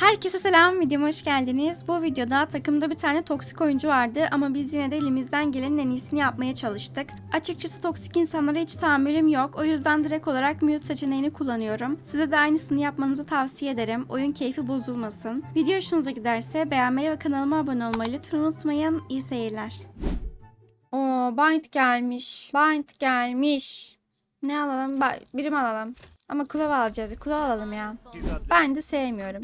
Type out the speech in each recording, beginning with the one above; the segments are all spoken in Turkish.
Herkese selam, videoma hoş geldiniz. Bu videoda takımda bir tane toksik oyuncu vardı ama biz yine de elimizden gelenin en iyisini yapmaya çalıştık. Açıkçası toksik insanlara hiç tahammülüm yok. O yüzden direkt olarak mute seçeneğini kullanıyorum. Size de aynısını yapmanızı tavsiye ederim. Oyun keyfi bozulmasın. Video hoşunuza giderse beğenmeyi ve kanalıma abone olmayı lütfen unutmayın. İyi seyirler. Oo, Bind gelmiş. Bind gelmiş. Ne alalım? Birim alalım. Ama kulağı alacağız. Kulağı alalım ya. Ben de sevmiyorum.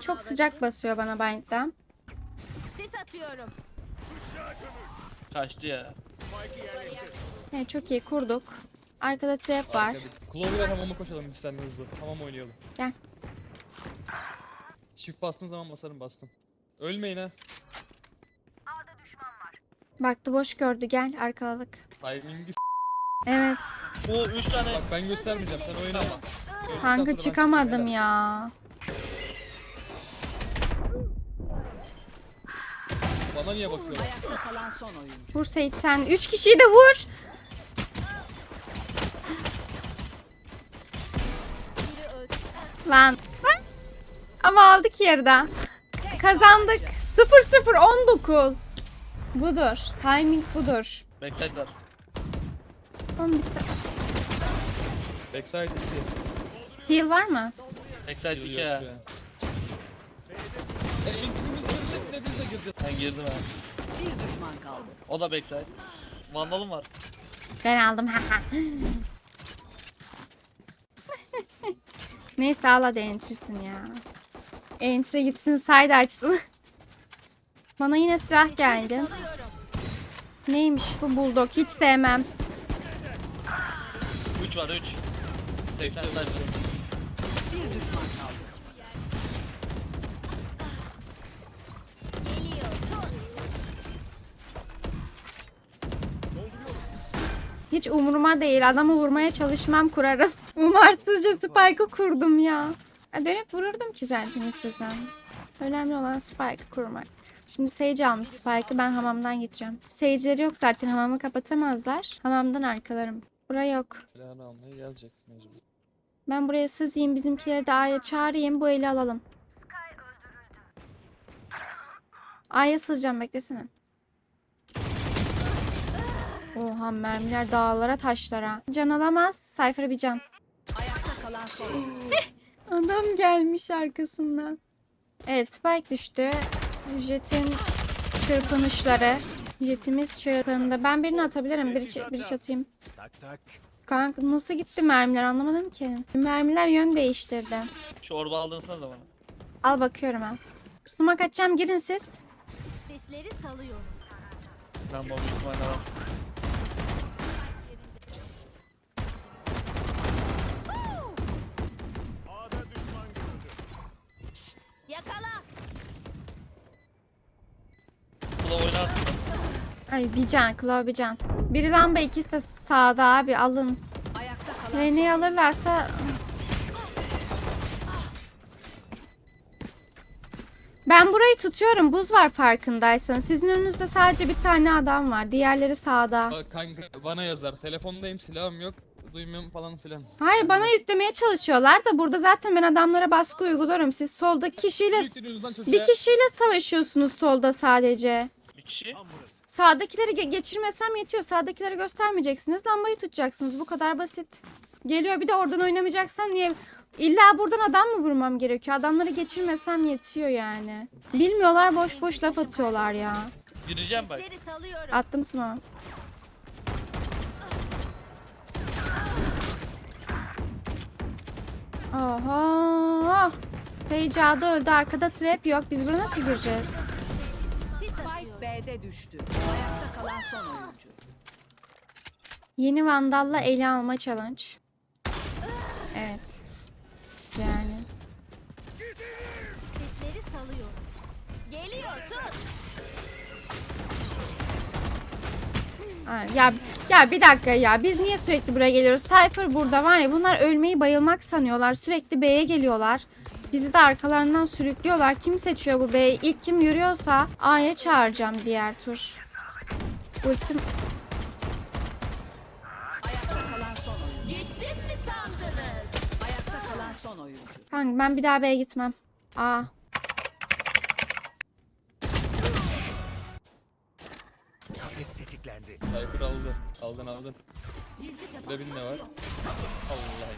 Çok sıcak basıyor bana Bind'den. Sis atıyorum. Kaçtı ya. Evet, çok iyi kurduk. Arkada trap var. Clover'a hamama koşalım seninle hızlı. Hamam oynayalım. Gel. Çift bastığın zaman basarım bastım. Ölmeyin ha. Baktı boş gördü gel arkaladık. Timing'i Evet Bu 3 tane Bak ben göstermeyeceğim sen oyna. kanka çıkamadım ya. Bana niye bakıyorlar? Ayakta kalan son oyuncu. Vur Seyit sen. Üç kişiyi de vur. Lan. Ama aldık yarıda. Kazandık. 0-0-19. Budur. Timing budur. backside var. Oğlum bir ta- Backside 2. Heal var mı? Backside 2 Yok ya. şu bize gireceğiz. Ben girdim ha. Bir düşman kaldı. O da backside. Vandalım var. Ben aldım. Neyse al hadi entry'sin ya. Entry gitsin side açsın. Bana yine silah geldi. Neymiş bu bulldog hiç sevmem. 3 var 3. 80 side. Bir düşman kaldı. Hiç umuruma değil. Adamı vurmaya çalışmam kurarım. Umarsızca spike'ı kurdum ya. ya. Dönüp vururdum ki zaten istesem. Önemli olan spike'ı kurmak. Şimdi Sage almış spike'ı ben hamamdan gideceğim. Sage'leri yok zaten hamamı kapatamazlar. Hamamdan arkalarım. Bura yok. Silahını almaya gelecek mecbur. Ben buraya sızayım bizimkileri de A'ya çağırayım bu eli alalım. A'ya sızacağım beklesene. Oha mermiler dağlara taşlara. Can alamaz. Cypher'a bir can. Ayakta kalan son. Adam gelmiş arkasından. Evet Spike düştü. Jet'in çırpınışları. Jetimiz çırpındı. Ben birini atabilirim. Bir, ç- bir atayım. Tak tak. Kanka nasıl gitti mermiler anlamadım ki. Mermiler yön değiştirdi. Şu orba aldığın sana da bana. Al bakıyorum ben. Sumak açacağım girin siz. Sesleri salıyorum. Ben bomba ihtimalle Yakala. Kula oynar. Ay bir can Claw bir can. Biri lamba ikisi de sağda abi alın. Ayakta kalan Rene'yi alırlarsa... Ben burayı tutuyorum. Buz var farkındaysanız. Sizin önünüzde sadece bir tane adam var. Diğerleri sağda. Bak kanka bana yazar. Telefondayım silahım yok. Duymuyorum falan filan. Hayır bana yüklemeye çalışıyorlar da burada zaten ben adamlara baskı uyguluyorum. Siz soldaki kişiyle Yükleniyorsunuz lan çocuğa. bir kişiyle savaşıyorsunuz solda sadece. Bir kişi. Sağdakileri ge- geçirmesem yetiyor. Sağdakileri göstermeyeceksiniz. Lambayı tutacaksınız. Bu kadar basit. Geliyor bir de oradan oynamayacaksan niye... İlla buradan adam mı vurmam gerekiyor? Adamları geçirmesem yetiyor yani. Bilmiyorlar boş boş laf atıyorlar ya. Gireceğim bak. Salıyorum. Attım smoke. Oho. Sage öldü. Arkada trap yok. Biz buraya nasıl gireceğiz? Spike B'de düştü. Ayakta kalan son oyuncu. Yeni Vandal'la ele alma challenge. Evet. Yani. Ya ya bir dakika ya biz niye sürekli buraya geliyoruz? Cypher burada var ya bunlar ölmeyi bayılmak sanıyorlar. Sürekli B'ye geliyorlar. Bizi de arkalarından sürüklüyorlar. Kim seçiyor bu B'yi? İlk kim yürüyorsa A'ya çağıracağım diğer tur. Ultim. Kanka ben bir daha B'ye gitmem. Aa. Tetiklendi. Cypher aldı. Aldın aldın. Rebin ne var? Allah.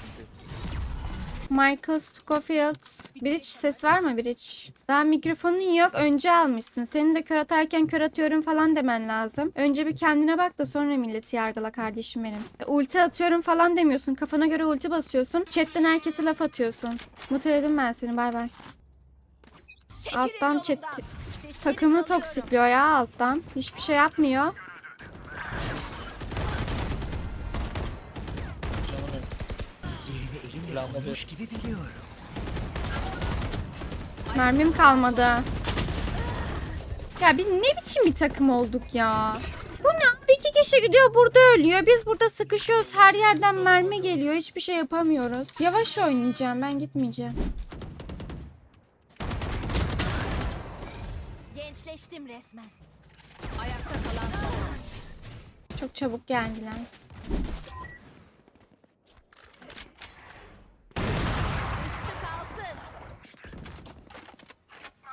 Michael Scofield. Bridge ses var mı Bridge? Daha mikrofonun yok. Önce almışsın. Senin de kör atarken kör atıyorum falan demen lazım. Önce bir kendine bak da sonra milleti yargıla kardeşim benim. E, Ulti atıyorum falan demiyorsun. Kafana göre ulti basıyorsun. Chatten herkese laf atıyorsun. Muteledim ben seni. Bay bay. Alttan chat takımı toksikliyor ya alttan. Hiçbir şey yapmıyor. Canım yok. Vurmuş gibi biliyorum. Mermim kalmadı. Ya biz ne biçim bir takım olduk ya? Bu ne? abi? İki kişi gidiyor burada ölüyor. Biz burada sıkışıyoruz. Her yerden mermi geliyor. Hiçbir şey yapamıyoruz. Yavaş oynayacağım. Ben gitmeyeceğim. Gençleştim resmen. Ayakta kalan son. Çok çabuk geldiler.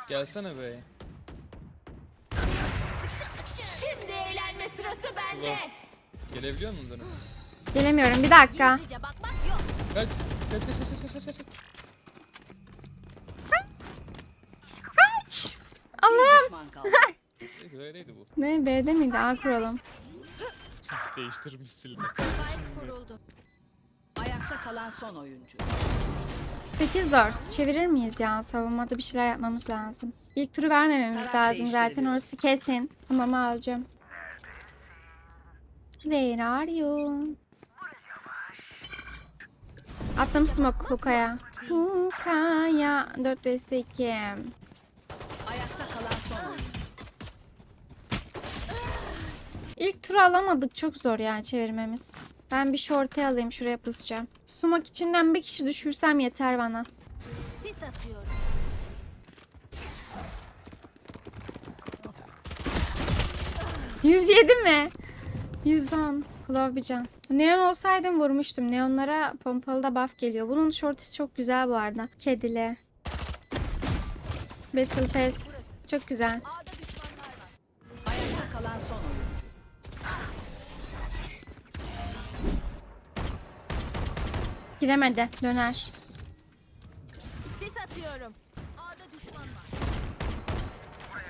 Gelsene be. Şimdi eğlenme sırası bende. Gelebiliyor musun dönüp? Gelemiyorum. Bir dakika. Gizlice bakmak yok. Kaç. Kaç kaç kaç kaç kaç kaç. kaç. Allah'ım. Düşman kaldı. Neyse öyleydi bu. Ne B'de miydi? A kuralım. Değiştirmiş. Spike kuruldu. Ayakta kalan son oyuncu. 8-4. Çevirir miyiz ya? Savunmada bir şeyler yapmamız lazım. İlk turu vermememiz Taraf lazım zaten. Orası kesin. Tamam alacağım. Where are you? Attım smoke Huka'ya. Huka'ya. 4 vs 2. Ayakta kalan son oyuncu. İlk turu alamadık. Çok zor yani çevirmemiz. Ben bir short'e alayım. Şuraya pusacağım. Sumak içinden bir kişi düşürsem yeter bana. Sis atıyorum. ...107 mi? 110. Klov bir can. Neon olsaydım vurmuştum. Neonlara pompalı da buff geliyor. Bunun shortisi çok güzel bu arada. Kedili. Battle Pass. Çok güzel. Giremedi. Döner. Sis atıyorum. A'da düşman var.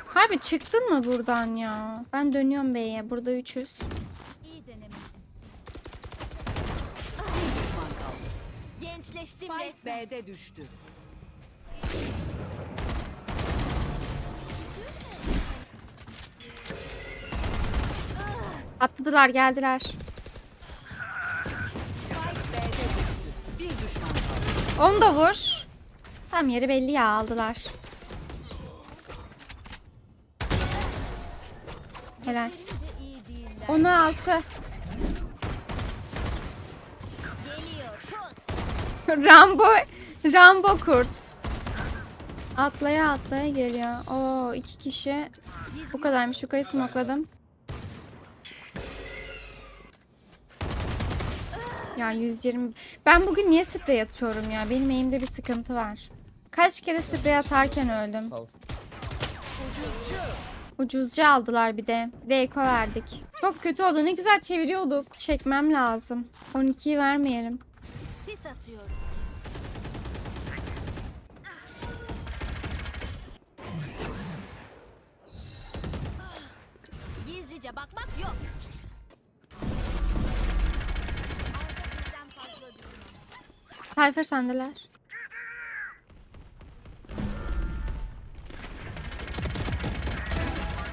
Harbi çıktın mı buradan ya? Ben dönüyorum B'ye. Burada 300. İyi deneme. Bir düşman kaldı. Gençleştim resmen. B'de düştü. Atladılar geldiler. Onu da vur. Tam yeri belli ya aldılar. Helal. Onu altı. Rambo Rambo kurt. Atlaya atlaya geliyor. Oo iki kişi. Bu kadarmış. Yukarı smokladım. Ya 120. Ben bugün niye sprey atıyorum ya? Benim elimde bir sıkıntı var. Kaç kere sprey atarken öldüm. Al. Ucuzca aldılar bir de. Bir de eko verdik. Çok kötü oldu. Ne güzel çeviriyorduk. Çekmem lazım. 12'yi vermeyelim. Sis atıyorum. Gizlice bakmak yok. Cypher sendeler.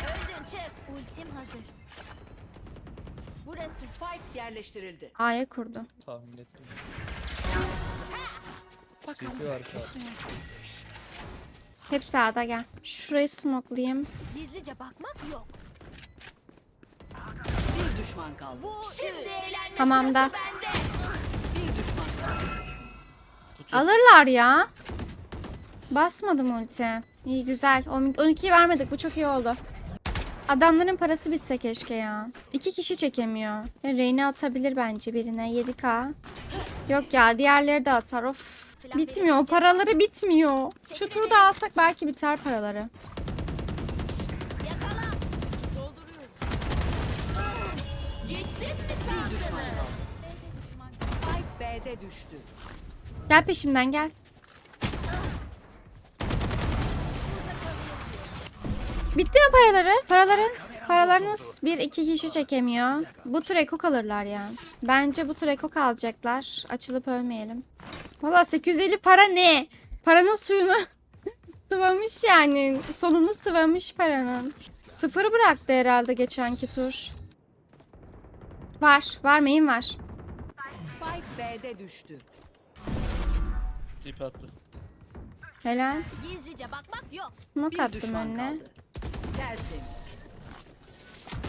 Öldün çık. Ultim hazır. Burası Spike yerleştirildi. A'ya kurdu. Tahmin ettim. CP var şu an. Hep sağda gel. Şurayı smoklayayım. gizlice bakmak yok. Bir düşman kaldı. Bu Şimdi Tamam da. bende. Bir düşman kaldı. Alırlar ya. Basmadım ulti. İyi güzel. 12'yi vermedik. Bu çok iyi oldu. Adamların parası bitse keşke ya. İki kişi çekemiyor. Ya Reyna atabilir bence birine. 7k. Yok ya diğerleri de atar. Of. Bitmiyor. Paraları bitmiyor. Şu turu da alsak belki biter paraları. B'de düştü. Gel peşimden gel. Bitti mi paraları? Paraların paralarınız bir iki kişi çekemiyor. Bu tur ekok alırlar ya. Bence bu tur ekok alacaklar. Açılıp ölmeyelim. Valla 850 para ne? Paranın suyunu sıvamış yani. Sonunu sıvamış paranın. Sıfırı bıraktı herhalde geçenki tur. Var. Var main var. Spike B'de düştü. Tip attı. Helal. Gizlice bakmak yok. Smoke attım önüne.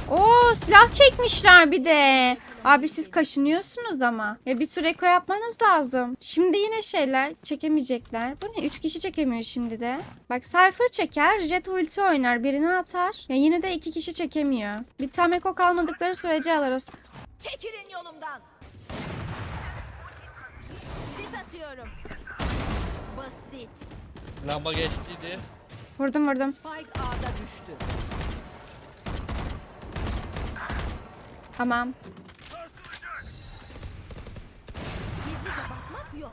Oo silah çekmişler bir de. Abi siz kaşınıyorsunuz ama. Ya bir tür eko yapmanız lazım. Şimdi yine şeyler çekemeyecekler. Bu ne? Üç kişi çekemiyor şimdi de. Bak Cypher çeker. Jet ulti oynar. Birini atar. Ya yine de iki kişi çekemiyor. Bir tam eko kalmadıkları sürece alırız. Çekilin yolumdan. Sis atıyorum. Basit. Lamba geçtiydi. Vurdum vurdum. Spike A'da düştü. Tamam. Gizlice bakmak yok.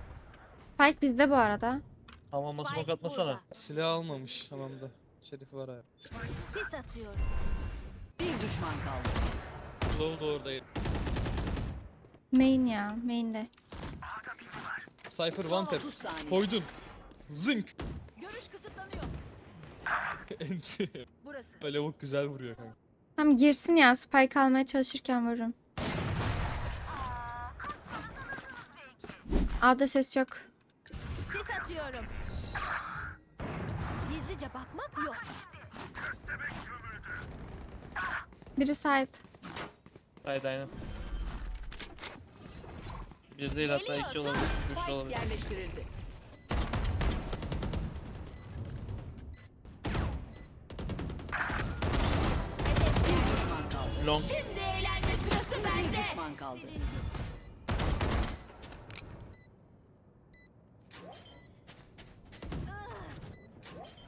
Spike bizde bu arada. Hamama Spike smoke atmasana. burada. Silah almamış hamamda. Şerifi var abi. Sis atıyorum. Bir düşman kaldı. Low da oradaydı. Main ya. Main'de. Cypher Son one tap. 30 saniye. Koydun. Zınk. Görüş kısıtlanıyor. Enti. Burası. Böyle lavuk güzel vuruyor kanka. Tam girsin ya. Spike almaya çalışırken vururum. A'da ses yok. Sis atıyorum. Gizlice bakmak yok. Biri side. Haydi aynen. Bir değil hatta iki olabilir. Üç olabilir. yerleştirildi. Long. Şimdi eğlenme sırası bende. düşman kaldı.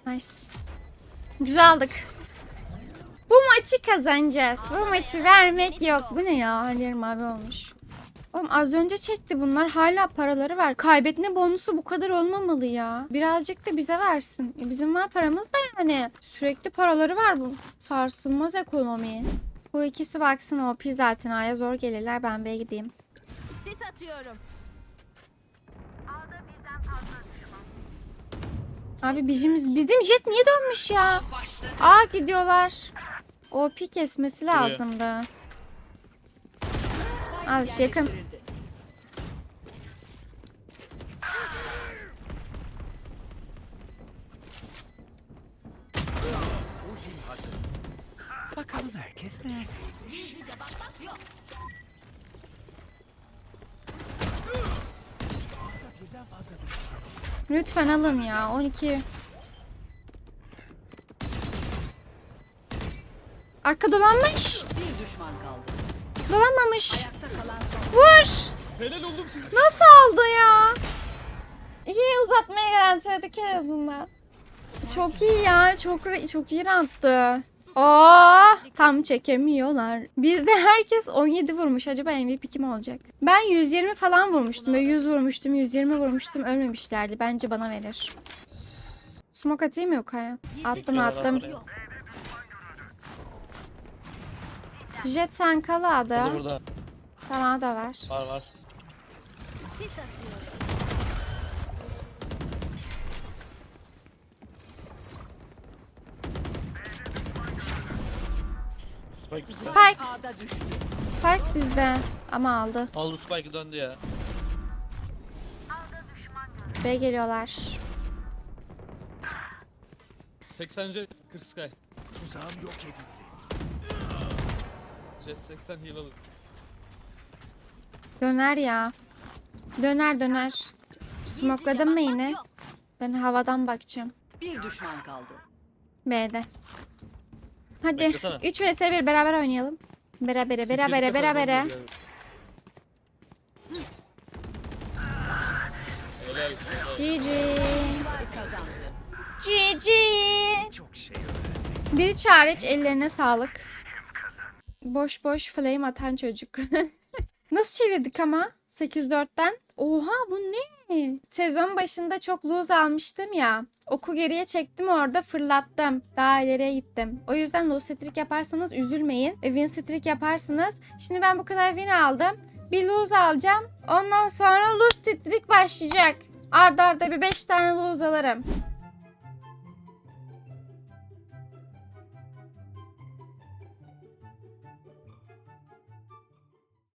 Nice. Güzel aldık. Bu maçı kazanacağız. Bu maçı vermek yok. Bu ne ya? Her yerim mavi olmuş. Oğlum az önce çekti bunlar. Hala paraları var. Kaybetme bonusu bu kadar olmamalı ya. Birazcık da bize versin. E, bizim var paramız da yani. Sürekli paraları var bu. Sarsılmaz ekonomi. Bu ikisi baksın o pi zaten A'ya zor gelirler. Ben B'ye gideyim. Sis atıyorum. Abi bizim, bizim jet niye dönmüş ya? Aa gidiyorlar. O pi kesmesi lazımdı. Al işte yakın. Bakalım herkes nerede? Gizlice bakmak yok. A'da birden fazla düşman. Lütfen alın ya 12. Arka dolanmış. Dolanmamış. Vur. Nasıl aldı ya? İyi uzatmaya garantiledik en azından. Çok iyi ya. Çok çok iyi attı. Aa, tam çekemiyorlar. Bizde herkes 17 vurmuş. Acaba MVP kim olacak? Ben 120 falan vurmuştum. Böyle 100 vurmuştum, 120 vurmuştum. Ölmemişlerdi. Bence bana verir. Smoke atayım mı Yoka'ya? Attım attım. Yok. Jet sen kal A'da. Burada burada. Tamam da ver. Var var. Sis atıyorum. Spike bizde. Spike. Spike bizde. Ama aldı. Aldı Spike döndü ya. B geliyorlar. 80 jet 40 sky. Tuzağım yok edildi. Jet 80 heal alır. Döner ya. Döner döner. Smokladın mı yine? Ben havadan bakacağım. Bir düşman kaldı. B'de. Hadi Beklesene. 3 vs 1 beraber oynayalım. Berabere berabere berabere. GG. GG. Biri çağrıç ellerine sağlık. Boş boş flame atan çocuk. Nasıl çevirdik ama? 8-4'ten. Oha bu ne? Sezon başında çok lose almıştım ya. Oku geriye çektim orada fırlattım. Daha ileriye gittim. O yüzden lose streak yaparsanız üzülmeyin. E, Win streak yaparsınız. Şimdi ben bu kadar win aldım. Bir lose alacağım. Ondan sonra lose streak başlayacak. Arda arda bir 5 tane lose alırım.